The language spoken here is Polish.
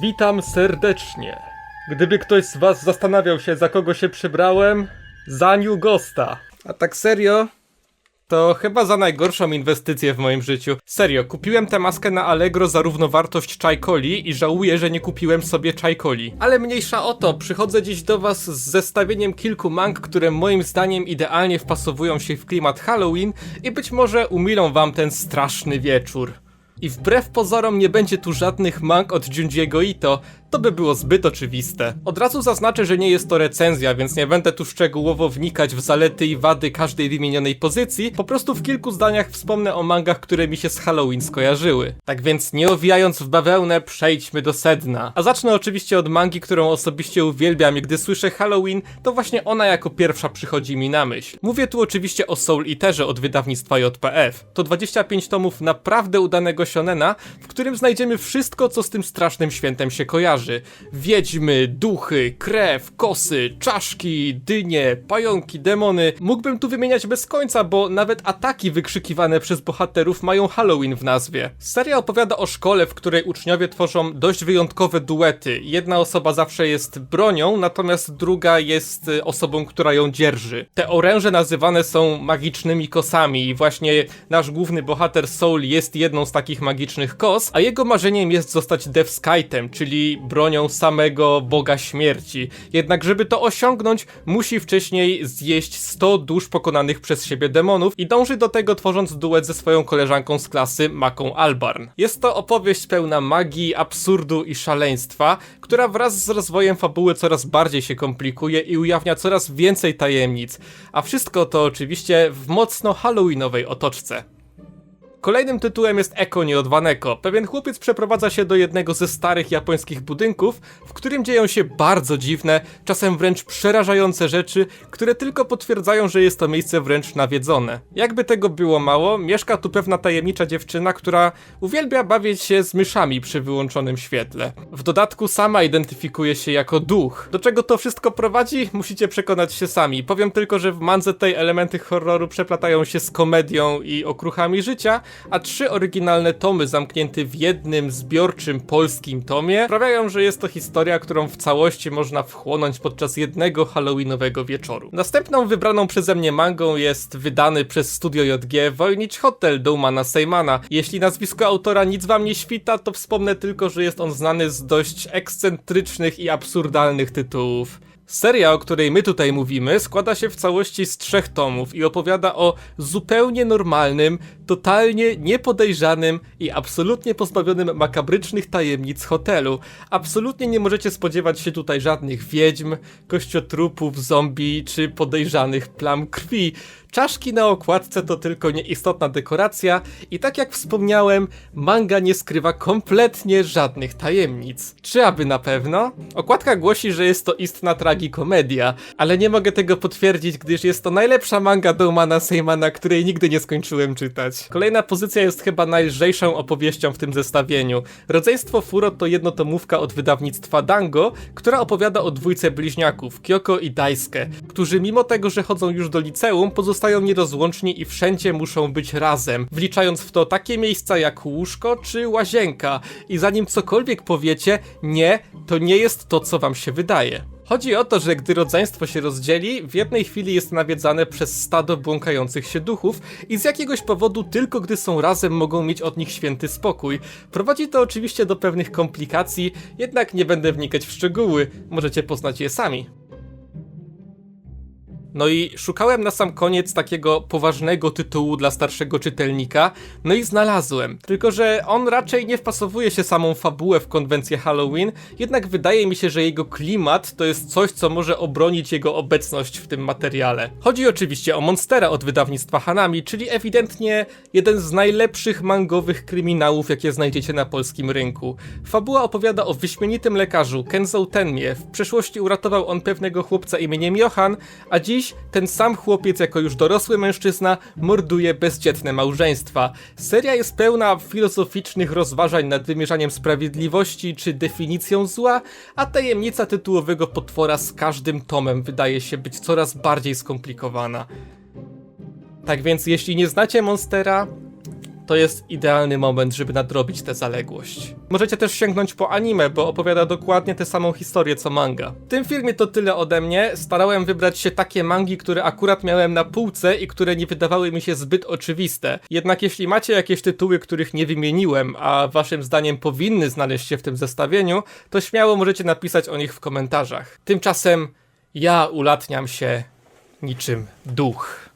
Witam serdecznie. Gdyby ktoś z was zastanawiał się, za kogo się przybrałem, za New Ghosta. A tak serio? To chyba za najgorszą inwestycję w moim życiu. Serio, kupiłem tę maskę na Allegro za równowartość czajkoli i żałuję, że nie kupiłem sobie czajkoli. Ale mniejsza o to, przychodzę dziś do was z zestawieniem kilku mang, które moim zdaniem idealnie wpasowują się w klimat Halloween i być może umilą wam ten straszny wieczór. I wbrew pozorom nie będzie tu żadnych mang od Junji'ego Ito, to by było zbyt oczywiste. Od razu zaznaczę, że nie jest to recenzja, więc nie będę tu szczegółowo wnikać w zalety i wady każdej wymienionej pozycji, po prostu w kilku zdaniach wspomnę o mangach, które mi się z Halloween skojarzyły. Tak więc nie owijając w bawełnę, przejdźmy do sedna. A zacznę oczywiście od mangi, którą osobiście uwielbiam i gdy słyszę Halloween, to właśnie ona jako pierwsza przychodzi mi na myśl. Mówię tu oczywiście o Soul Eaterze od wydawnictwa JPF. To 25 tomów naprawdę udanego shonena, w którym znajdziemy wszystko, co z tym strasznym świętem się kojarzy. Wiedźmy, duchy, krew, kosy, czaszki, dynie, pająki, demony. Mógłbym tu wymieniać bez końca, bo nawet ataki wykrzykiwane przez bohaterów mają Halloween w nazwie. Seria opowiada o szkole, w której uczniowie tworzą dość wyjątkowe duety. Jedna osoba zawsze jest bronią, natomiast druga jest y, osobą, która ją dzierży. Te oręże nazywane są magicznymi kosami i właśnie nasz główny bohater Soul jest jedną z takich magicznych kos, a jego marzeniem jest zostać Death Skytem, czyli bronią samego Boga Śmierci. Jednak żeby to osiągnąć, musi wcześniej zjeść 100 dusz pokonanych przez siebie demonów i dąży do tego tworząc duet ze swoją koleżanką z klasy, Maką Albarn. Jest to opowieść pełna magii, absurdu i szaleństwa, która wraz z rozwojem fabuły coraz bardziej się komplikuje i ujawnia coraz więcej tajemnic, a wszystko to oczywiście w mocno halloweenowej otoczce. Kolejnym tytułem jest Eko nie od Waneko. Pewien chłopiec przeprowadza się do jednego ze starych japońskich budynków, w którym dzieją się bardzo dziwne, czasem wręcz przerażające rzeczy, które tylko potwierdzają, że jest to miejsce wręcz nawiedzone. Jakby tego było mało, mieszka tu pewna tajemnicza dziewczyna, która uwielbia bawić się z myszami przy wyłączonym świetle. W dodatku sama identyfikuje się jako duch. Do czego to wszystko prowadzi? Musicie przekonać się sami. Powiem tylko, że w mandze tej elementy horroru przeplatają się z komedią i okruchami życia, a trzy oryginalne tomy zamknięte w jednym zbiorczym polskim tomie sprawiają, że jest to historia, którą w całości można wchłonąć podczas jednego halloweenowego wieczoru. Następną wybraną przeze mnie mangą jest wydany przez Studio JG Voynich Hotel Doumana Seymana. Jeśli nazwisko autora nic wam nie świta, to wspomnę tylko, że jest on znany z dość ekscentrycznych i absurdalnych tytułów. Seria, o której my tutaj mówimy, składa się w całości z trzech tomów i opowiada o zupełnie normalnym, totalnie niepodejrzanym i absolutnie pozbawionym makabrycznych tajemnic hotelu. Absolutnie nie możecie spodziewać się tutaj żadnych wiedźm, kościotrupów, zombie czy podejrzanych plam krwi. Czaszki na okładce to tylko nieistotna dekoracja i tak jak wspomniałem, manga nie skrywa kompletnie żadnych tajemnic. Czy aby na pewno? Okładka głosi, że jest to istna tragikomedia, ale nie mogę tego potwierdzić, gdyż jest to najlepsza manga Doumana Seymana, której nigdy nie skończyłem czytać. Kolejna pozycja jest chyba najlżejszą opowieścią w tym zestawieniu. Rodzeństwo Furo to jednotomówka od wydawnictwa Dango, która opowiada o dwójce bliźniaków, Kyoko i Daisuke, którzy mimo tego, że chodzą już do liceum, pozostają nierozłączni i wszędzie muszą być razem, wliczając w to takie miejsca jak łóżko czy łazienka. I zanim cokolwiek powiecie, nie, to nie jest to, co wam się wydaje. Chodzi o to, że gdy rodzeństwo się rozdzieli, w jednej chwili jest nawiedzane przez stado błąkających się duchów i z jakiegoś powodu tylko gdy są razem mogą mieć od nich święty spokój. Prowadzi to oczywiście do pewnych komplikacji, jednak nie będę wnikać w szczegóły, możecie poznać je sami. No i szukałem na sam koniec takiego poważnego tytułu dla starszego czytelnika, no i znalazłem. Tylko, że on raczej nie wpasowuje się samą fabułę w konwencję Halloween, jednak wydaje mi się, że jego klimat to jest coś, co może obronić jego obecność w tym materiale. Chodzi oczywiście o Monstera od wydawnictwa Hanami, czyli ewidentnie jeden z najlepszych mangowych kryminałów, jakie znajdziecie na polskim rynku. Fabuła opowiada o wyśmienitym lekarzu Kenzo Tenmie. W przeszłości uratował on pewnego chłopca imieniem Johan, a dziś ten sam chłopiec jako już dorosły mężczyzna morduje bezdzietne małżeństwa. Seria jest pełna filozoficznych rozważań nad wymierzaniem sprawiedliwości czy definicją zła, a tajemnica tytułowego potwora z każdym tomem wydaje się być coraz bardziej skomplikowana. Tak więc jeśli nie znacie Monstera, to jest idealny moment, żeby nadrobić tę zaległość. Możecie też sięgnąć po anime, bo opowiada dokładnie tę samą historię co manga. W tym filmie to tyle ode mnie. Starałem wybrać się takie mangi, które akurat miałem na półce i które nie wydawały mi się zbyt oczywiste. Jednak jeśli macie jakieś tytuły, których nie wymieniłem, a waszym zdaniem powinny znaleźć się w tym zestawieniu, to śmiało możecie napisać o nich w komentarzach. Tymczasem ja ulatniam się niczym duch.